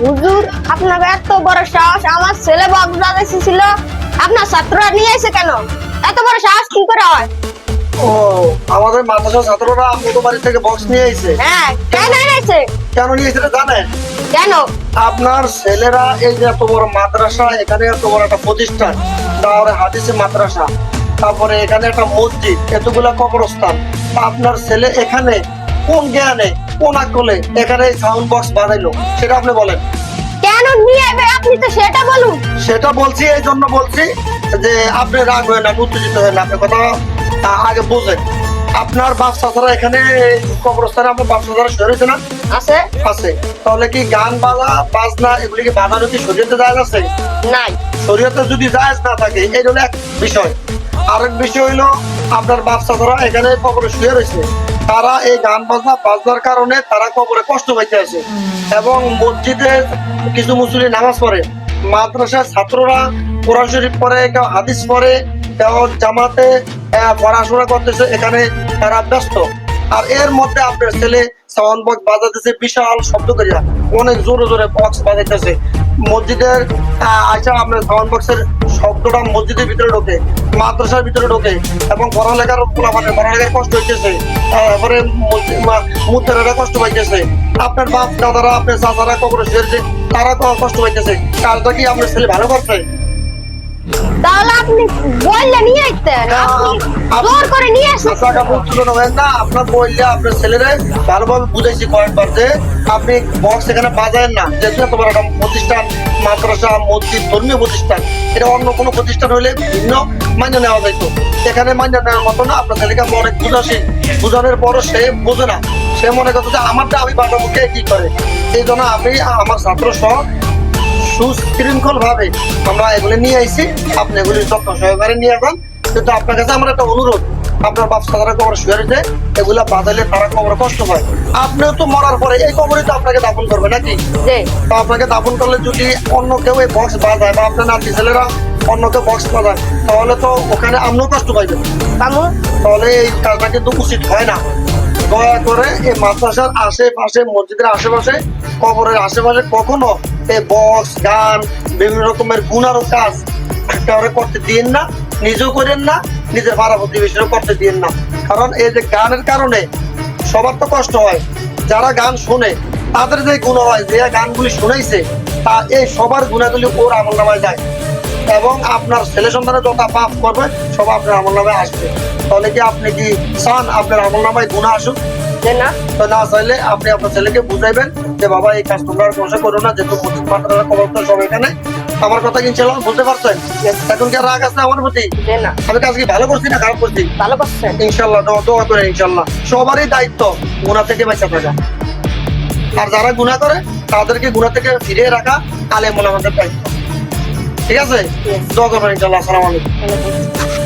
হুজুর আপনার এত বড় সাহস আমার ছেলে বাগদাদ এসেছিল আপনার ছাত্ররা নিয়ে এসে কেন? এত বড় সাহস কি করে হয়? ও আমাদের মাদ্রাসা ছাত্ররা আপনাদের বাড়ি থেকে বক্স নিয়ে এসেছে। হ্যাঁ কেন এনেছে কেন নিয়ে এসেছে জানেন কেন? আপনার ছেলেরা এই যে এত বড় মাদ্রাসা এখানে এত বড় একটা প্রতিষ্ঠান তারপরে হাদিসে মাদ্রাসা। তারপরে এখানে একটা মসজিদ এতগুলা কবরস্থান। আপনার ছেলে এখানে কোন জ্ঞানে কোন আকলে এখানে সাউন্ড বক্স বানাইলো? সেটা আপনি বলেন। কেন নিয়ে আপনি তো সেটা বলুন। সেটা বলছি এই জন্য বলছি যে আপনি রাগ হয়ে না উত্তেজিত হয়ে না আপনি কথা আগে বুঝেন। আপনার বাচ্চা ছাড়া এখানে কবরস্থানে আপনার বাচ্চা ছাড়া শুয়ে রয়েছে না? আছে। আছে। তাহলে কি গান বাজা বাজনা এগুলি কি বাজানো কি শরীয়তে যায় আছে? নাই। শরীয়তে যদি জায়েজ না থাকে এই হলো এক বিষয়। আরেক বিষয় হইল, আপনার বাচ্চা ছাড়া এখানে কবরে শুয়ে রয়েছে, তারা এই গান বাজনা বাজনার কারণে তারা কবরে কষ্ট পাইতে আছে এবং মসজিদে কিছু মুসলিম নামাজ পড়ে, মাদ্রাসার ছাত্ররা কোরআন শরীফ পড়ে, কেউ হাদিস পড়ে, কেউ জামাতে পড়াশোনা করতেছে, এখানে তারা ব্যস্ত। আর এর মধ্যে আপনার ছেলে সাউন্ড বক্স বাজাতেছে, বিশাল শব্দ করিয়া, অনেক জোরে জোরে বক্স বাজাইতেছে। মসজিদের আচ্ছা আপনার সাউন্ড বক্সের শব্দটা মসজিদের ভিতরে ঢোকে, মাদ্রাসার ভিতরে ঢোকে এবং পড়ালেখার মানে পড়ালেখার কষ্ট হইতেছে। তারপরে মুদ্রারা কষ্ট পাইতেছে। আপনার বাপ, দাদারা, আপনার চাচারা কখনো সেরেছে তারা কষ্ট পাইতেছে। কাজটা কি আপনার ছেলে ভালো করছে? তাহলে আপনি বললে নিয়ে আসতেন। আপনি জোর করে নিয়ে আসেন। নেবেন না আপনার বললে আপনার ছেলেরে ভালোভাবে বুঝাইছি কয়েকবার যে আপনি বক্স এখানে বাজায়েন না যেহেতু তোমার একটা প্রতিষ্ঠান মাদ্রাসা মসজিদ ধর্মীয় প্রতিষ্ঠান এটা অন্য কোনো প্রতিষ্ঠান হলে ভিন্ন মান্য নেওয়া যাইতো। এখানে মান্য নেওয়ার মতো না আপনার ছেলেকে আমি অনেক বুঝাছি। বুঝানোর পরও সে বোঝে না। সে মনে করছে যে আমারটা আমি বাজাবো কে কি করে? এই জন্য আমি আমার ছাত্র সহ সুশৃঙ্খল ভাবে আমরা এগুলি নিয়ে আইছি। আপনি এগুলি যত্ন সহকারে নিয়ে যান। কিন্তু আপনার কাছে আমার একটা অনুরোধ। আপনার বাচ্চা তারা কবর শুয়ে রয়েছে এগুলা বাজাইলে তারা কবর কষ্ট পায়। আপনিও তো মরার পরে এই কবরই তো আপনাকে দাফন করবে নাকি? তো আপনাকে দাফন করলে যদি অন্য কেউ এই বক্স বাজায় বা আপনার নাতি ছেলেরা অন্য কেউ বক্স বাজায় তাহলে তো ওখানে আপনিও কষ্ট পাইবেন কামু তাহলে এই কাজটা কিন্তু উচিত হয় না। দয়া করে এই মাদ্রাসার আশেপাশে, মসজিদের আশেপাশে, কবরের আশেপাশে কখনো এই বক্স, গান, বিভিন্ন রকমের গুণারও কাজ কাউরে করতে দিন না, নিজেও করেন না, নিজের ভাড়া প্রতিবেশীরও করতে দিন না। কারণ এই যে গানের কারণে সবার তো কষ্ট হয়, যারা গান শুনে, তাদের যে গুণ হয়, যে গানগুলি শুনাইছে, তা এই সবার গুণাগুলি ওর আমল নামায় যায়। এবং আপনার ছেলে সন্তানের যত পাপ করবে, সব আপনার আমল নামায় আসবে। তাহলে কি আপনি কি চান আপনার আমল নামায় গুণা আসুক? যে না। তো না চাইলে আপনি আপনার ছেলেকে বুঝাইবেন যে বাবা এই কাজ তোমরা কোনো করো না যেহেতু মসজিদ তো সব এখানে। আমার কথা কি পারছেন? এখন কি রাগ আছে আমার প্রতি? না। আমি কাজ কি ভালো করছি না খারাপ করছি? ভালো করছেন। ইনশাল্লাহ দোয়া করে ইনশাল্লাহ সবারই দায়িত্ব গুণা থেকে বাঁচা থাকা। আর যারা গুণা করে তাদেরকে গুণা থেকে ফিরিয়ে রাখা আলে আমাদের দায়িত্ব। ঠিক আছে? দোয়া করবেন ইনশাল্লাহ আসসালামু আলাইকুম। ঠিক আছে